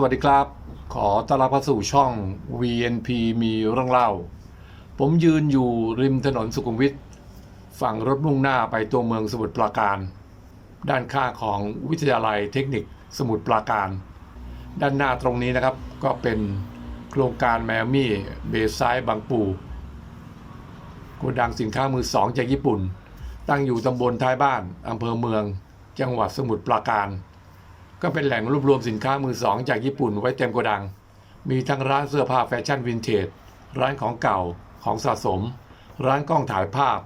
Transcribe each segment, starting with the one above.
สวัสดีครับ ขอต้อนรับเข้าสู่ช่อง VNP มีเรื่องเล่า ผมยืนอยู่ริมถนนสุขุมวิทฝั่งรถมุ่งหน้าไปตัวเมืองสมุทรปราการ ด้านข้างของวิทยาลัยเทคนิคสมุทรปราการ ด้านหน้าตรงนี้นะครับก็เป็นโครงการแมมี่เบสไซด์บางปูโกดังสินค้ามือสองจากญี่ปุ่น ตั้งอยู่ตำบลท้ายบ้านอำเภอเมือง จังหวัดสมุทรปราการ ก็เป็นแหล่งรวบรวมสินค้ามือสองจากญี่ปุ่นไว้เต็มโกดัง มีทั้งร้านเสื้อผ้าแฟชั่นวินเทจ ร้านของเก่าของสะสม ร้านกล้องถ่ายภาพ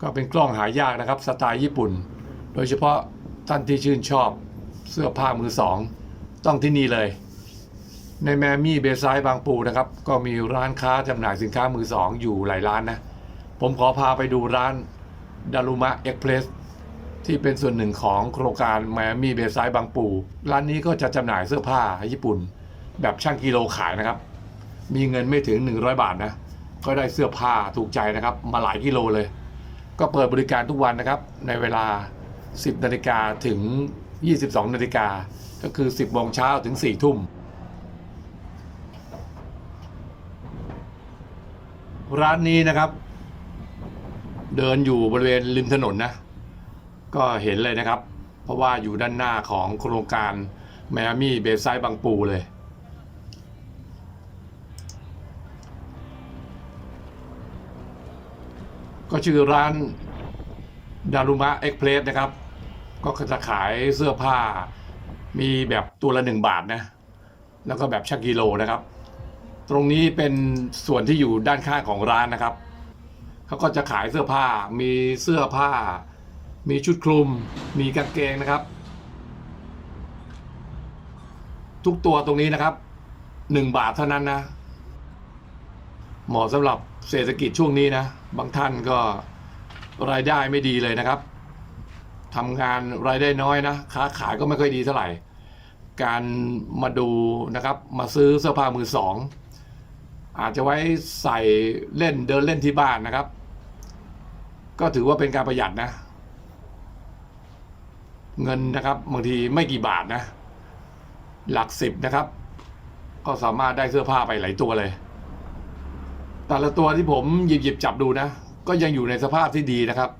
ก็เป็นกล้องหายากนะครับสไตล์ญี่ปุ่น โดยเฉพาะท่านที่ชื่นชอบเสื้อผ้ามือสอง ต้องที่นี่เลย ในแมมี่เบซายบางปูนะครับ ก็มีร้านค้าจำหน่ายสินค้ามือสองอยู่หลายร้านนะ ผมขอพาไปดูร้านดารุมะเอ็กเพรส ที่เป็นส่วนหนึ่งของโครงการ Miami b a y s i d e บางปู ร้านนี้ก็จะจำหน่ายเสื้อผ้าญี่ปุ่น แบบช่างกิโลขายนะครับ มีเงินไม่ถึง 100 บาทนะ ก็ได้เสื้อผ้าถูกใจนะครับ มาหลายกิโลเลย ก็เปิดบริการทุกวันนะครับ ในเวลา 10นาฬิกาถึง 22นาฬิกาก็คือ 10โมงเช้าถึง4ทุ่มร้านนี้นะครับ เดินอยู่บริเวณริมถนนนะ ก็เห็นเลยนะครับ เพราะว่าอยู่ด้านหน้าของโครงการ Miami b a y s i d e บางปูเลย ก็ชื่อร้านดารุมะเอ็กเพลสนะครับ ก็จะขายเสื้อผ้ามีแบบตัวละหนึ่งบาทนะ แล้วก็แบบชักกิโลนะครับ ตรงนี้เป็นส่วนที่อยู่ด้านข้างของร้านนะครับ เขาก็จะขายเสื้อผ้ามีเสื้อผ้า มีชุดคลุม มีกางเกงนะครับ ทุกตัวตรงนี้นะครับหนึ่งบาทเท่านั้นนะเหมาะสำหรับเศรษฐกิจช่วงนี้นะ บางท่านก็รายได้ไม่ดีเลยนะครับทำงานรายได้น้อยนะ ค้าขายก็ไม่ค่อยดีเท่าไหร่ การมาดูนะครับ มาซื้อเสื้อผ้ามือสอง อาจจะไว้ใส่เล่นเดินเล่นที่บ้านนะครับ ก็ถือว่าเป็นการประหยัดนะ เงินนะครับบางทีไม่กี่บาทนะ หลักสิบนะครับ ก็สามารถได้เสื้อผ้าไปหลายตัวเลย แต่ละตัวที่ผมหยิบหยิบจับดูนะ ก็ยังอยู่ในสภาพที่ดีนะครับ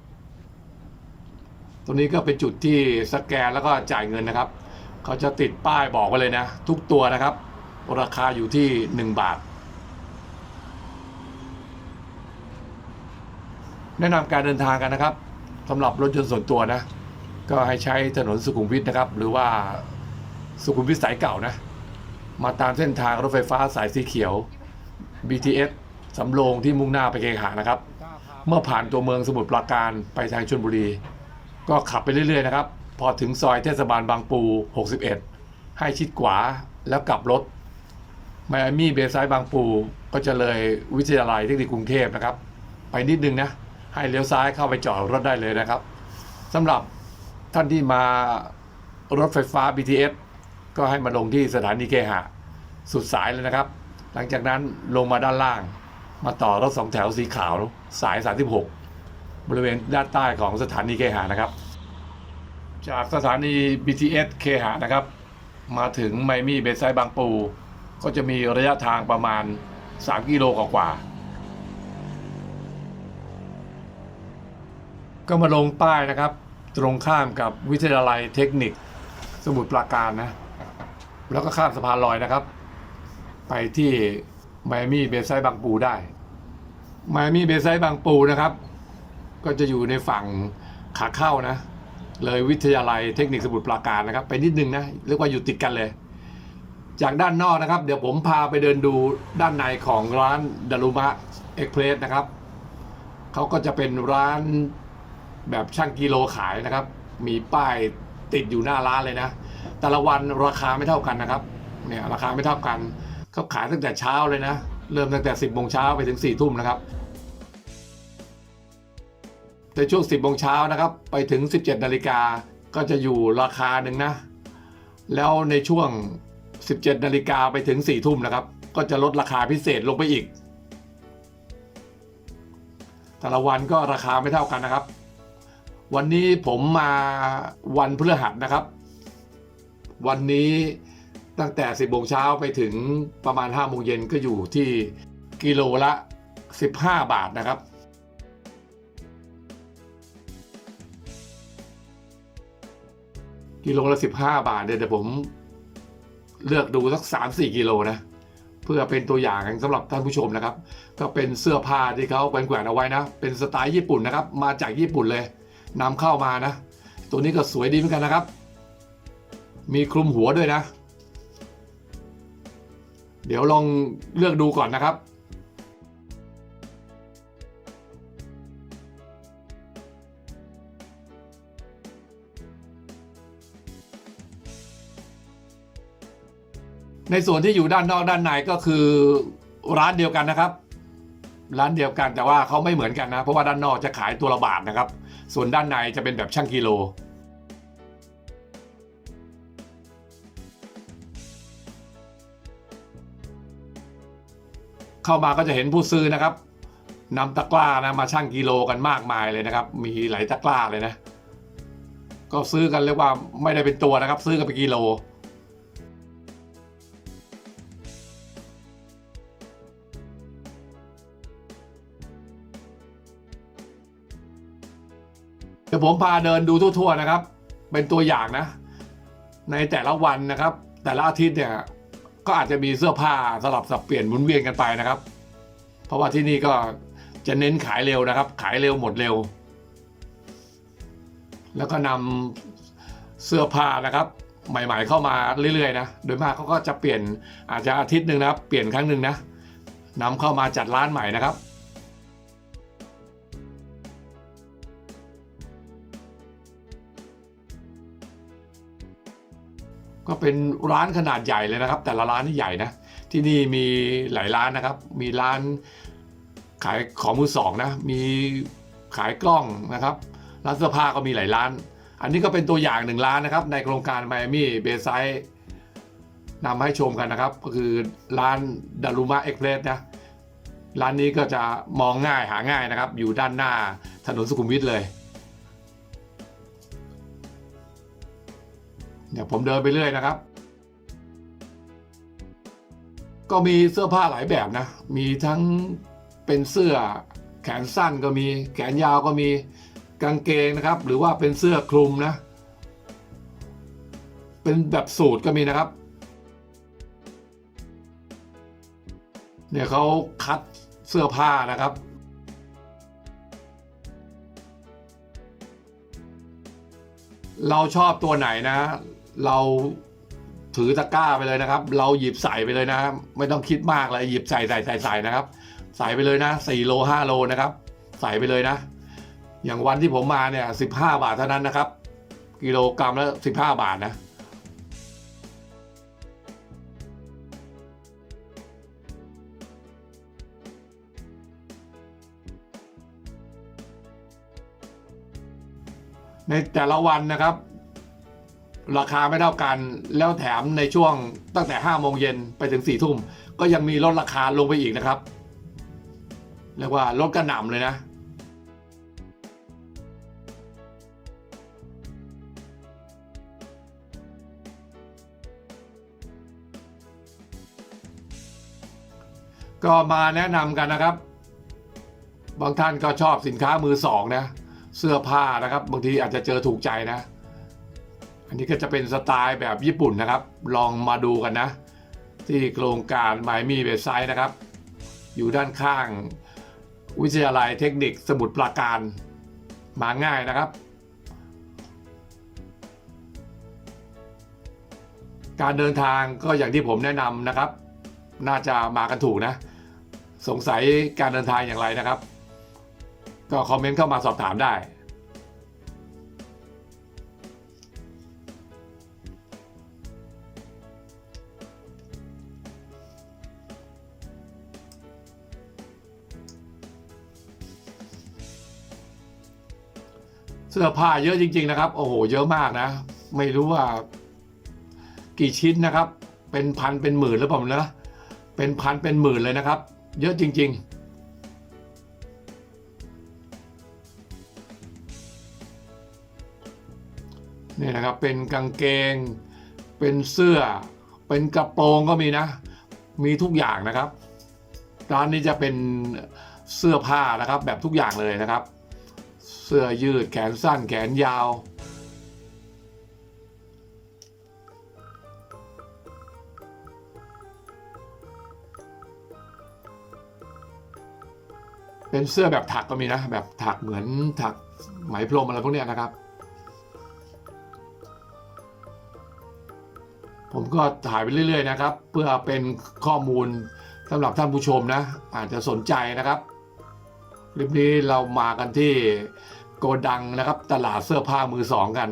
ตรงนี้ก็เป็นจุดที่สแกนแล้วก็จ่ายเงินนะครับ เขาจะติดป้ายบอกไว้เลยนะ ทุกตัวนะครับ ราคาอยู่ที่ 1 บาท แนะนำการเดินทางกันนะครับสำหรับรถยนต์ส่วนตัวนะ ก็ให้ใช้ถนนสุขุมวิทนะครับ หรือว่าสุขุมวิทสายเก่านะ มาตามเส้นทางรถไฟฟ้าสายสีเขียว BTS สำโรงที่มุ่งหน้าไปเคหานะครับ เมื่อผ่านตัวเมืองสมุทรปราการไปทางชลบุรี ก็ขับไปเรื่อยๆนะครับ พอถึงซอยเทศบาลบางปู 61 ให้ชิดขวาแล้วกลับรถไมอามี่เบย์ไซด์บางปูก็จะเลยวิทยาลัยเทคนิคกรุงเทพนะครับ ไปนิดนึงนะ ให้เลี้ยวซ้ายเข้าไปจอดรถได้เลยนะครับสำหรับ ท่านที่มารถไฟฟ้า BTS ก็ให้มาลงที่สถานีเคหะ สุดสายเลยนะครับ หลังจากนั้นลงมาด้านล่าง มาต่อรถสองแถวสีขาวสาย 36 บริเวณด้านใต้ของสถานีเคหะนะครับ จากสถานี BTS เคหะนะครับ มาถึงไมมี่เบสไซบางปู ก็จะมีระยะทางประมาณ 3 กิโลกว่าๆก็มาลงป้ายนะครับ ตรงข้ามกับวิทยาลัยเทคนิคสมุทรปราการนะ แล้วก็ข้ามสะพานลอยนะครับ ไปที่ไมอามี่เบสไซบางปูได้ไมอามี่เบสไซบางปูนะครับ ก็จะอยู่ในฝั่งขาเข้านะ เลยวิทยาลัยเทคนิคสมุทรปราการนะครับ ไปนิดนึงนะเรียกว่าอยู่ติดกันเลย จากด้านนอกนะครับ เดี๋ยวผมพาไปเดินดูด้านในของร้านดารุมะเอ็กเพรสนะครับเขาก็จะเป็นร้าน แบบช่างกิโลขายนะครับ มีป้ายติดอยู่หน้าร้านเลยนะ แต่ละวันราคาไม่เท่ากันนะครับเนี่ยราคาไม่เท่ากันเขาขายตั้งแต่เช้าเลยนะ เริ่มตั้งแต่ 10โมงเช้าไปถึง4ทุ่มนะครับแต่ช่วง 10โมงเช้านะครับไปถึง 17นาฬิกาก็จะอยู่ราคาหนึ่งนะ แล้วในช่วง 17นาฬิกาไปถึง4ทุ่มนะครับ ก็จะลดราคาพิเศษลงไปอีก แต่ละวันก็ราคาไม่เท่ากันนะครับ วันนี้ผมมาวันพฤหัสนะครับ วันนี้ตั้งแต่ 10โมงเช้าไปถึงประมาณ5โมงเย็นก็อยู่ที่กิโลละ 15 บาทนะครับ กิโลละ 15 บาทเนี่ยเดี๋ยวผมเลือกดูสัก 3-4 กิโลนะ เพื่อเป็นตัวอย่างสำหรับท่านผู้ชมนะครับ ก็เป็นเสื้อผ้าที่เขาแขวนๆเอาไว้นะ เป็นสไตล์ญี่ปุ่นนะครับ มาจากญี่ปุ่นเลย นำเข้ามานะ ตัวนี้ก็สวยดีเหมือนกันนะครับ มีคลุมหัวด้วยนะ เดี๋ยวลองเลือกดูก่อนนะครับในส่วนที่อยู่ด้านนอกด้านในก็คือร้านเดียวกันนะครับ ร้านเดียวกันแต่ว่าเขาไม่เหมือนกันนะ เพราะว่าด้านนอกจะขายตัวละบาทนะครับ ส่วนด้านในจะเป็นแบบช่างกิโล เข้ามาก็จะเห็นผู้ซื้อนะครับนำตะกร้านะมาชั่งกิโลกันมากมายเลยนะครับ มีหลายตะกร้าเลยนะ ก็ซื้อกันเรียกว่าไม่ได้เป็นตัวนะครับ ซื้อกันเป็นกิโล ยวผมพาเดินดูทั่ว ๆ นะครับ เป็นตัวอย่างนะ ในแต่ละวันนะครับ แต่ละอาทิตย์เนี่ย ก็อาจจะมีเสื้อผ้าสลับสับเปลี่ยนหมุนเวียนกันไปนะครับ เพราะว่าที่นี่ก็จะเน้นขายเร็วนะครับ ขายเร็วหมดเร็ว แล้วก็นำเสื้อผ้านะครับ ใหม่ ๆ เข้ามาเรื่อยๆนะ โดยมากเขาก็จะเปลี่ยนอาจจะอาทิตย์หนึ่งนะครับ เปลี่ยนครั้งหนึ่งนะนำเข้ามาจัดร้านใหม่นะครับ ก็เป็นร้านขนาดใหญ่เลยนะครับ แต่ละร้านนี่ใหญ่นะที่นี่มีหลายร้านนะครับ มีร้านขายของมือสองนะมีขายกล้องนะครับร้านเสื้อผ้าก็มีหลายร้าน อันนี้ก็เป็นตัวอย่างหนึ่งร้านนะครับ ในโครงการ Miami b a y s i d e นำให้ชมกันนะครับ ก็คือร้านดารุมะเอ็กเพรสนะร้านนี้ก็จะมองง่ายหาง่ายนะครับ อยู่ด้านหน้าถนนสุขุมวิทเลย เดี๋ยวผมเดินไปเรื่อยนะครับ ก็มีเสื้อผ้าหลายแบบนะ มีทั้งเป็นเสื้อแขนสั้นก็มีแขนยาวก็มีกางเกงนะครับ หรือว่าเป็นเสื้อคลุมนะ เป็นแบบสูทก็มีนะครับ เนี่ยเขาคัดเสื้อผ้านะครับเราชอบตัวไหนนะ เราถือตะกร้าไปเลยนะครับ เราหยิบใส่ไปเลยนะ ไม่ต้องคิดมากเลยหยิบใส่ใส่ใส่ใส่นะครับ ใส่ไปเลยนะ4โล5โลนะครับ ใส่ไปเลยนะ อย่างวันที่ผมมาเนี่ย15บห้าบาทเท่านั้นนะครับ กิโลกรัมละ15บาทนะในแต่ละวันนะครับ ราคาไม่เท่ากัน แล้วแถมในช่วงตั้งแต่5โมงเย็นไปถึง4ทุ่ม ก็ยังมีลดราคาลงไปอีกนะครับเรียกว่าลดกระหน่ำเลยนะก็มาแนะนำกันนะครับ บางท่านก็ชอบสินค้ามือสองนะ เสื้อผ้านะครับ บางทีอาจจะเจอถูกใจนะ อันนี้ก็จะเป็นสไตล์แบบญี่ปุ่นนะครับ ลองมาดูกันนะ ที่โครงการไมมี่เว็บไซต์นะครับ อยู่ด้านข้าง วิทยาลัยเทคนิคสมุทรปราการมาง่ายนะครับ การเดินทางก็อย่างที่ผมแนะนำนะครับ น่าจะมากันถูกนะ สงสัยการเดินทางอย่างไรนะครับ ก็คอมเมนต์เข้ามาสอบถามได้ สื้อผ้าเยอะจริง ๆ นะครับ โอ้โห เยอะมากนะ ไม่รู้ว่า กี่ชิ้นนะครับ เป็นพันเป็นหมื่นหรือเปล่านะเป็นพันเป็นหมื่นเลยนะครับ เยอะจริง ๆนี่นะครับเป็นกางเกง เป็นเสื้อ เป็นกระโปรงก็มีนะ มีทุกอย่างนะครับร้านนี้จะเป็นเสื้อผ้านะครับแบบทุกอย่างเลยนะครับ สื้อยืดแขนสั้นแขนยาว เป็นเสื้อแบบถักก็มีนะ แบบถักเหมือนถักไหมพรมอะไรพวกนี้นะครับ ผมก็ถ่ายไปเรื่อย ๆ นะครับ เพื่อเป็นข้อมูลสำหรับท่านผู้ชมนะ อาจจะสนใจนะครับ คลิปนี้เรามากันที่ โกดังนะครับ ตลาดเสื้อผ้ามือสองกัน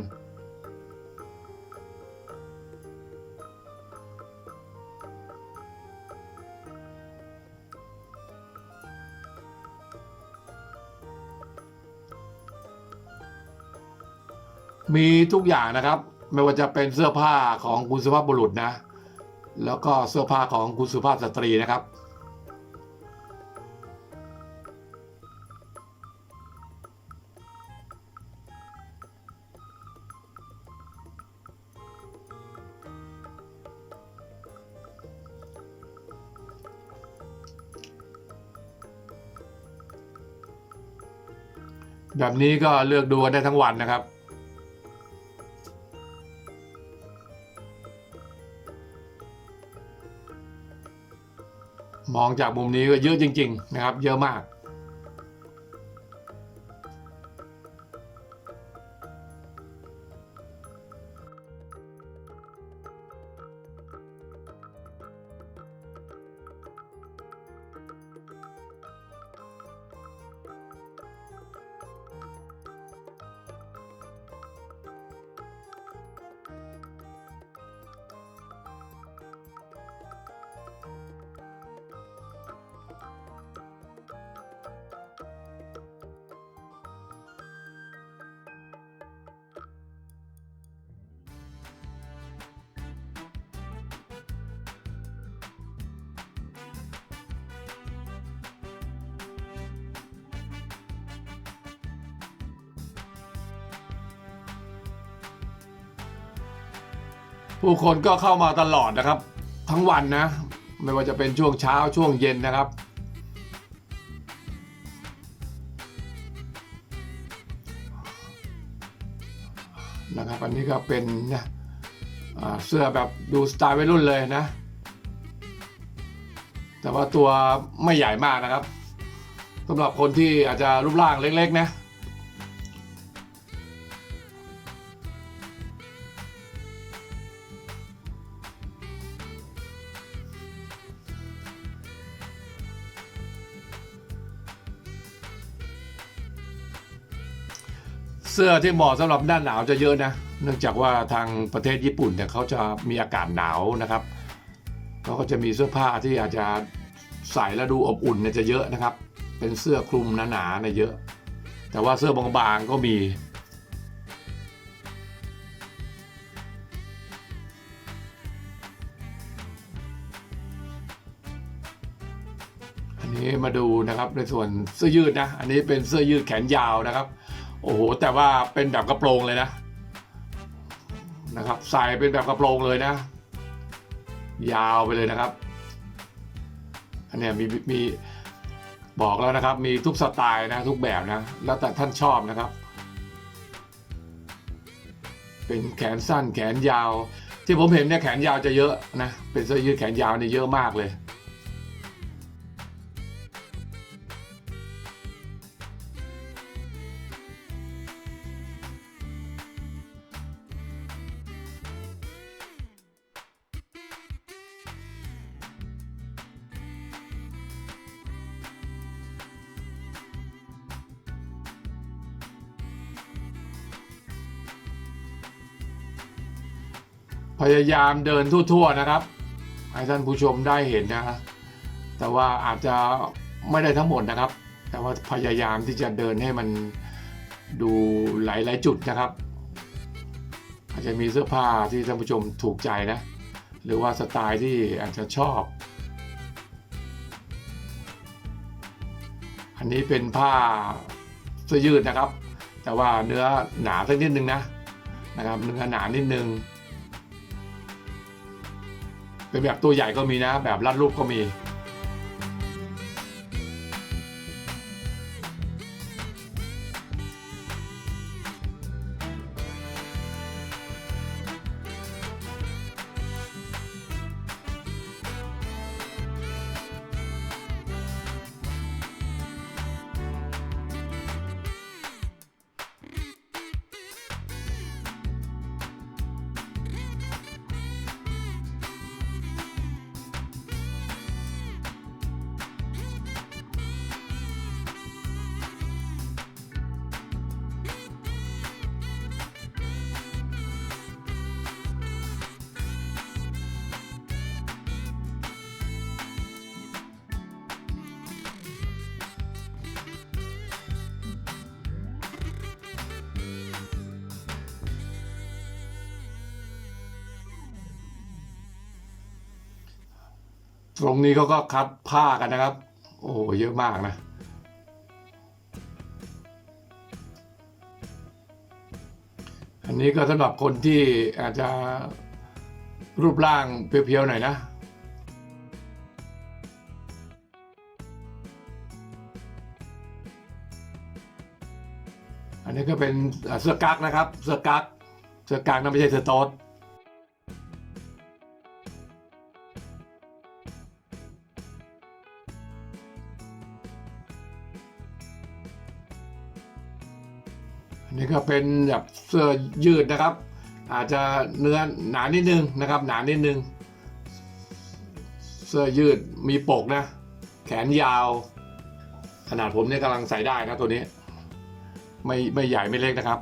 มีทุกอย่างนะครับ ไม่ว่าจะเป็นเสื้อผ้าของคุณสุภาพบุรุษนะ แล้วก็เสื้อผ้าของคุณสุภาพสตรีนะครับ แบบนี้ก็เลือกดูกันได้ทั้งวันนะครับ มองจากมุมนี้ก็เยอะจริง ๆ นะครับ เยอะมาก ผู้คนก็เข้ามาตลอดนะครับ ทั้งวันนะ ไม่ว่าจะเป็นช่วงเช้าช่วงเย็นนะครับ นะครับอันนี้ก็เป็นนะเสื้อแบบดูสไตล์วัยรุ่นเลยนะ แต่ว่าตัวไม่ใหญ่มากนะครับสำหรับคนที่อาจจะรูปร่างเล็กๆนะ สื้อที่เหมาะสำหรับหน้าหนาวจะเยอะนะ เนื่องจากว่าทางประเทศญี่ปุ่นเนี่ยเขาจะมีอากาศหนาวนะครับเขาก็จะมีเสื้อผ้าที่อาจจะใส่แล้วดูอบอุ่นเนี่ยจะเยอะนะครับ เป็นเสื้อคลุมหนาๆเนี่ยเยอะ แต่ว่าเสื้อบางๆก็มีอันนี้มาดูนะครับในส่วนเสื้อยืดนะ อันนี้เป็นเสื้อยืดแขนยาวนะครับ โอ้โหแต่ว่าเป็นแบบกระโปรงเลยนะนะครับใส่เป็นแบบกระโปรงเลยนะ ยาวไปเลยนะครับ อันเนี้ยมีมีบอกแล้วนะครับ มีทุกสไตล์นะทุกแบบนะ แล้วแต่ท่านชอบนะครับ เป็นแขนสั้นแขนยาว ที่ผมเห็นเนี่ยแขนยาวจะเยอะนะเป็นเสื้อยืดแขนยาวเนี่ยเยอะมากเลย พยายามเดินทั่ว ๆ นะครับ ให้ท่านผู้ชมได้เห็นนะ แต่ว่าอาจจะไม่ได้ทั้งหมดนะครับ แต่ว่าพยายามที่จะเดินให้มันดูหลาย ๆ จุดนะครับ อาจจะมีเสื้อผ้าที่ท่านผู้ชมถูกใจนะ หรือว่าสไตล์ที่อาจจะชอบ อันนี้เป็นผ้าเสื้อยืดนะครับ แต่ว่าเนื้อหนาสักนิดนึงนะนะครับเนื้อหนานิดนึง เป็นแบบตัวใหญ่ก็มีนะ แบบรัดรูปก็มี ตรงนี้เขาก็คัดผ้ากันนะครับ โอ้เยอะมากนะ อันนี้ก็สำหรับคนที่อาจจะรูปร่างเพียวๆหน่อยนะอันนี้ก็เป็นเสื้อกั๊กนะครับ เสื้อกั๊กเสื้อกั๊กนะไม่ใช่เสื้อโต๊ด อันนี้ก็เป็นแบบเสื้อยืดนะครับ อาจจะเนื้อหนานิดนึงนะครับ หนานิดนึง เสื้อยืดมีปกนะ แขนยาว ขนาดผมเนี่ยกำลังใส่ได้นะตัวนี้ ไม่ไม่ใหญ่ไม่เล็กนะครับ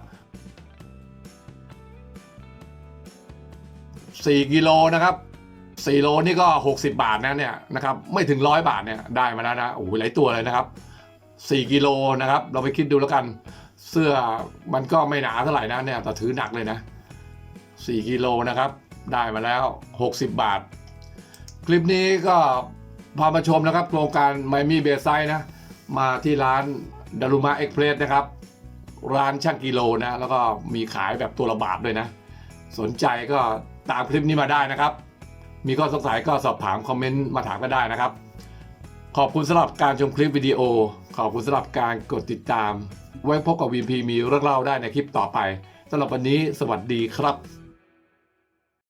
4กิโลนะครับ4โลนี่ก็ 60 บาทนะเนี่ยนะครับไม่ถึงร้อยบาทเนี่ยได้มาแล้วนะโอ้โหหลายตัวเลยนะครับ 4 กิโลนะครับ เราไปคิดดูแล้วกัน เสื้อมันก็ไม่หนาเท่าไหร่นะเนี่ยแต่ถือหนักเลยนะ 4กิโลนะครับ ได้มาแล้ว 60 บาท คลิปนี้ก็พามาชมนะครับโครงการไมมี่เบสไซนะ มาที่ร้านดารุมาเอ็กเพรสนะครับ ร้านช่างกิโลนะ แล้วก็มีขายแบบตัวละบาทด้วยนะ สนใจก็ตามคลิปนี้มาได้นะครับ มีข้อสงสัยก็สอบถามคอมเมนต์มาถามก็ได้นะครับ ขอบคุณสำหรับการชมคลิปวิดีโอ ขอบคุณสำหรับการกดติดตาม ไว้พบกับ VP มีเรื่องเล่าได้ในคลิปต่อไปสำหรับวันนี้สวัสดีครับ